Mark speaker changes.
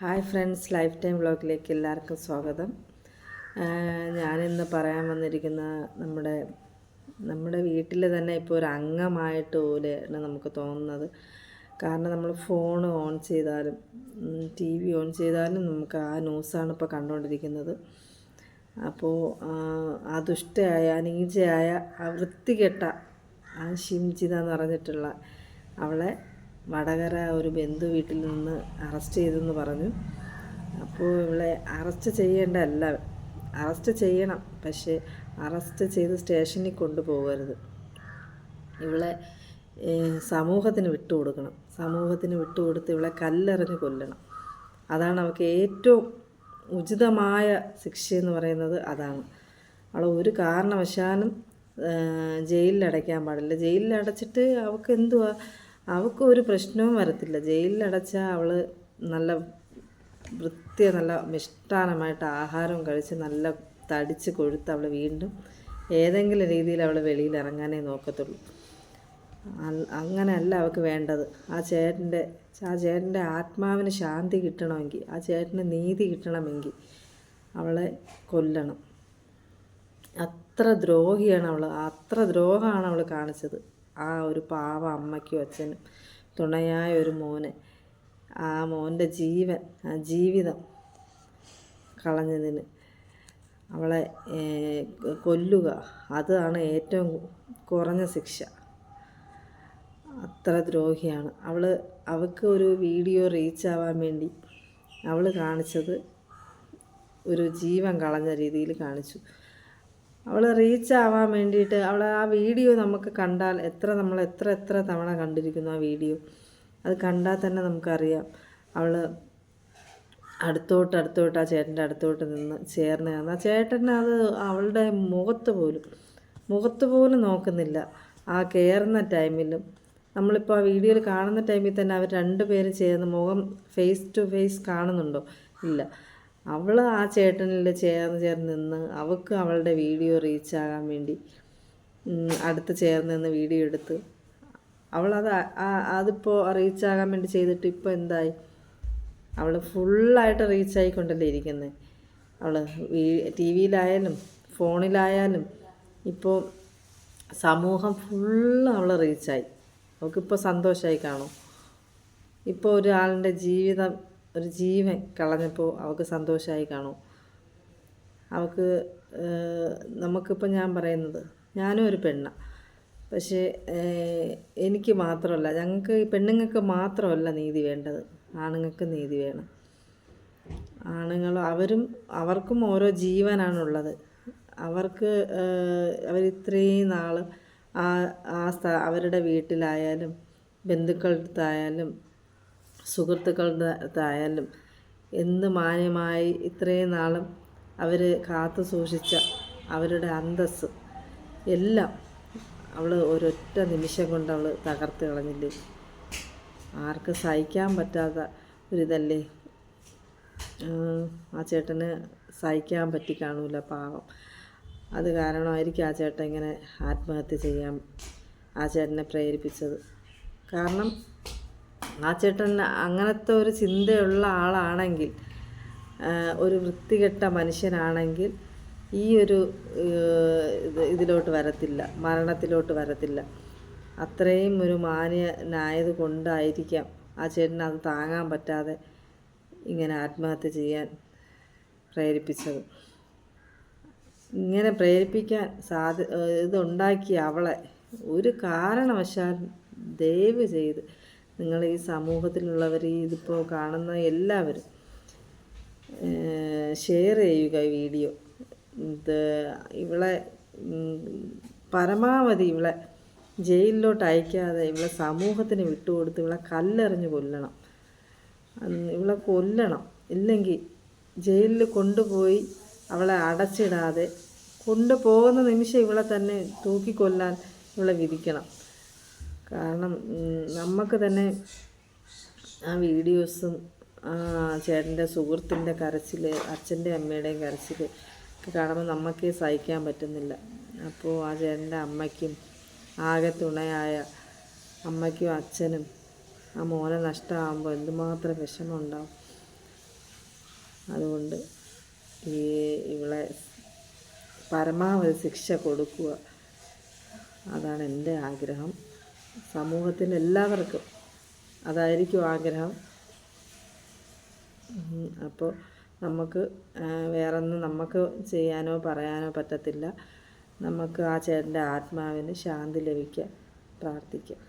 Speaker 1: Hi friends life time വ്ളോഗിലേക്ക് എല്ലാവർക്കും സ്വാഗതം. ഞാനിന്ന് പറയാൻ വന്നിരിക്കുന്ന നമ്മുടെ നമ്മുടെ വീട്ടിൽ തന്നെ ഇപ്പോൾ ഒരു അംഗമായിട്ട് പോലെയാണ് നമുക്ക് തോന്നുന്നത്. കാരണം നമ്മൾ ഫോൺ ഓൺ ചെയ്താലും ടി വി ഓൺ ചെയ്താലും നമുക്ക് ആ ന്യൂസാണ് ഇപ്പോൾ കണ്ടുകൊണ്ടിരിക്കുന്നത്. അപ്പോൾ ആ ദുഷ്ടയായ അനീചയായ ആ വൃത്തികെട്ട ആ ഷിംജിത എന്ന് പറഞ്ഞിട്ടുള്ള അവളെ വടകര ഒരു ബന്ധു വീട്ടിൽ നിന്ന് അറസ്റ്റ് ചെയ്തെന്ന് പറഞ്ഞു. അപ്പോൾ ഇവളെ അറസ്റ്റ് ചെയ്യേണ്ടതല്ല അറസ്റ്റ് ചെയ്യണം പക്ഷേ അറസ്റ്റ് ചെയ്ത് സ്റ്റേഷനിൽ കൊണ്ടുപോകരുത്. ഇവളെ സമൂഹത്തിന് വിട്ടുകൊടുക്കണം. സമൂഹത്തിന് വിട്ടുകൊടുത്ത് ഇവളെ കല്ലെറിഞ്ഞ് കൊല്ലണം. അതാണ് അവൾക്ക് ഏറ്റവും ഉചിതമായ ശിക്ഷയെന്ന് പറയുന്നത് അതാണ്. അവളെ ഒരു കാരണവശാലും ജയിലിൽ അടയ്ക്കാൻ പാടില്ല. ജയിലിൽ അടച്ചിട്ട് അവൾക്ക് എന്തുവാ? അവൾക്ക് ഒരു പ്രശ്നവും വരത്തില്ല. ജയിലിൽ അടച്ചാൽ അവൾ നല്ല വൃത്തി നല്ല മിഷ്ടാനമായിട്ട് ആഹാരം കഴിച്ച് നല്ല തടിച്ച് കൊഴുത്ത് അവൾ വീണ്ടും ഏതെങ്കിലും രീതിയിൽ അവൾ വെളിയിൽ ഇറങ്ങാനേ നോക്കത്തുള്ളൂ അങ്ങനെയല്ല അവൾക്ക് വേണ്ടത്. ആ ചേട്ടന്റെ ആ ചേട്ടന്റെ ആത്മാവിന് ശാന്തി കിട്ടണമെങ്കിൽ ആ ചേട്ടന് നീതി കിട്ടണമെങ്കിൽ അവളെ കൊല്ലണം. അത്ര ദ്രോഹിയാണ് അവൾ അത്ര ദ്രോഹമാണ് അവൾ കാണിച്ചത്. ആ ഒരു പാവ അമ്മയ്ക്കും അച്ഛനും തുണയായ ഒരു മോന്. ആ മോന്റെ ജീവൻ ആ ജീവിതം കളഞ്ഞതിന് അവളെ കൊല്ലുക. അതാണ് ഏറ്റവും കുറഞ്ഞ ശിക്ഷ. അത്ര ദ്രോഹിയാണ്. അവൾ അവൾക്ക് ഒരു വീഡിയോ റീച്ച് ആവാൻ വേണ്ടി അവൾ കാണിച്ചത് ഒരു ജീവൻ കളഞ്ഞ രീതിയിൽ കാണിച്ചു. അവൾ റീച്ച് ആവാൻ വേണ്ടിയിട്ട് അവൾ ആ വീഡിയോ നമുക്ക് കണ്ടാൽ എത്ര നമ്മൾ എത്ര എത്ര തവണ കണ്ടിരിക്കുന്നു ആ വീഡിയോ അത് കണ്ടാൽ തന്നെ നമുക്കറിയാം. അവൾ അടുത്തോട്ട് അടുത്തോട്ട് ആ ചേട്ടന്റെ അടുത്തോട്ട് നിന്ന് ചേർന്ന് കാരണം ആ ചേട്ടൻ അത് അവളുടെ മുഖത്ത് പോലും മുഖത്ത് പോലും നോക്കുന്നില്ല. ആ കയറുന്ന ടൈമിലും നമ്മളിപ്പോൾ ആ വീഡിയോയിൽ കാണുന്ന ടൈമിൽ തന്നെ അവർ രണ്ടുപേരും ചേർന്ന് മുഖം ഫേസ് ടു ഫേസ് കാണുന്നുണ്ടോ? ഇല്ല. അവൾ ആ ചേട്ടനിൽ ചേർന്ന് ചേർന്ന് നിന്ന് അവൾക്ക് അവളുടെ വീഡിയോ റീച്ച് ആകാൻ വേണ്ടി അടുത്ത് ചേർന്ന് നിന്ന് വീഡിയോ എടുത്ത് അവളത് അതിപ്പോൾ റീച്ചാകാൻ വേണ്ടി ചെയ്തിട്ട് ഇപ്പോൾ എന്തായി? അവൾ ഫുള്ളായിട്ട് റീച്ച് ആയിക്കൊണ്ടല്ലേ ഇരിക്കുന്നത് അവൾ ടി വിയിലായാലും ഫോണിലായാലും ഇപ്പോൾ സമൂഹം ഫുള്ള് അവൾ റീച്ചായി. അവൾക്കിപ്പോൾ സന്തോഷമായി കാണും. ഇപ്പോൾ ഒരാളിന്റെ ജീവിതം ഒരു ജീവൻ കളഞ്ഞപ്പോൾ അവൾക്ക് സന്തോഷമായി കാണും. അവൾക്ക് നമുക്കിപ്പോൾ ഞാൻ പറയുന്നത് ഞാനും ഒരു പെണ്ണാണ് പക്ഷേ എനിക്ക് മാത്രമല്ല ഞങ്ങൾക്ക് പെണ്ണുങ്ങൾക്ക് മാത്രമല്ല നീതി വേണ്ടത്. ആണുങ്ങൾക്ക് നീതി വേണം. ആണുങ്ങൾ അവരും അവർക്കും ഓരോ ജീവനാണുള്ളത്. അവർക്ക് അവർ അവരിത്രയും നാൾ ആ ആ അവരുടെ വീട്ടിലായാലും ബന്ധുക്കളുടെ അടുത്തായാലും സുഹൃത്തുക്കളുടെ അടുത്തായാലും എന്ത് മാന്യമായി ഇത്രയും നാളും അവർ കാത്തു സൂക്ഷിച്ച അവരുടെ അന്തസ് എല്ലാം അവൾ ഒരൊറ്റ നിമിഷം കൊണ്ട് അവൾ തകർത്ത് കളഞ്ഞില്ലേ? ആർക്ക് സഹിക്കാൻ പറ്റാത്ത ഒരിതല്ലേ? ആ ചേട്ടന് സഹിക്കാൻ പറ്റി കാണൂല പാവം. അത് കാരണമായിരിക്കും ആ ചേട്ടൻ ഇങ്ങനെ ആത്മഹത്യ ചെയ്യാൻ ആ ചേട്ടനെ പ്രേരിപ്പിച്ചത്. കാരണം ആ ചേട്ടൻ അങ്ങനത്തെ ഒരു ചിന്തയുള്ള ആളാണെങ്കിൽ ഒരു വൃത്തികെട്ട മനുഷ്യനാണെങ്കിൽ ഈ ഒരു ഇതിലോട്ട് വരത്തില്ല മരണത്തിലോട്ട് വരത്തില്ല. അത്രയും ഒരു മാന്യനായത് കൊണ്ടായിരിക്കാം ആ ചേട്ടന് അത് താങ്ങാൻ പറ്റാതെ ഇങ്ങനെ ആത്മഹത്യ ചെയ്യാൻ പ്രേരിപ്പിച്ചത്. ഇങ്ങനെ പ്രേരിപ്പിക്കാൻ സാധ്യ ഇതുണ്ടാക്കിയ അവളെ ഒരു കാരണവശാൽ ദയവ് ചെയ്ത് നിങ്ങൾ ഈ സമൂഹത്തിലുള്ളവർ ഇതിപ്പോൾ കാണുന്ന എല്ലാവരും ഷെയർ ചെയ്യുക ഈ വീഡിയോ ഇത് ഇവളെ പരമാവധി ഇവളെ ജയിലിലോട്ട് അയക്കാതെ ഇവളെ സമൂഹത്തിന് വിട്ടുകൊടുത്ത് ഇവളെ കല്ലെറിഞ്ഞ് കൊല്ലണം. ഇവിടെ കൊല്ലണം. ഇല്ലെങ്കിൽ ജയിലിൽ കൊണ്ടുപോയി അവളെ അടച്ചിടാതെ കൊണ്ടുപോകുന്ന നിമിഷം ഇവളെ തന്നെ തൂക്കിക്കൊല്ലാൻ ഇവളെ വിധിക്കണം. കാരണം നമുക്ക് തന്നെ ആ വീഡിയോസും ആ ചേട്ടന്റെ സുഹൃത്തിന്റെ കരച്ചിൽ അച്ഛന്റെ അമ്മയുടെയും കരച്ചിൽ ഒക്കെ കാണുമ്പോൾ നമുക്കേ സഹിക്കാൻ പറ്റുന്നില്ല. അപ്പോൾ ആ ചേട്ടന്റെ അമ്മയ്ക്കും ആകെ തുണയായ അമ്മയ്ക്കും അച്ഛനും ആ മോനെ നഷ്ടമാകുമ്പോൾ എന്തുമാത്രം വിഷമം ഉണ്ടാവും അതുകൊണ്ട് ഈ ഇവളെ പരമാവധി ശിക്ഷ കൊടുക്കുക. അതാണ് എന്റെ ആഗ്രഹം. സമൂഹത്തിൽ എല്ലാവർക്കും അതായിരിക്കും ആഗ്രഹം. അപ്പോൾ നമുക്ക് വേറൊന്നും നമുക്ക് ചെയ്യാനോ പറയാനോ പറ്റത്തില്ല. നമുക്ക് ആ ചേട്ടന്റെ ആത്മാവിന് ശാന്തി ലഭിക്കാൻ പ്രാർത്ഥിക്കാം.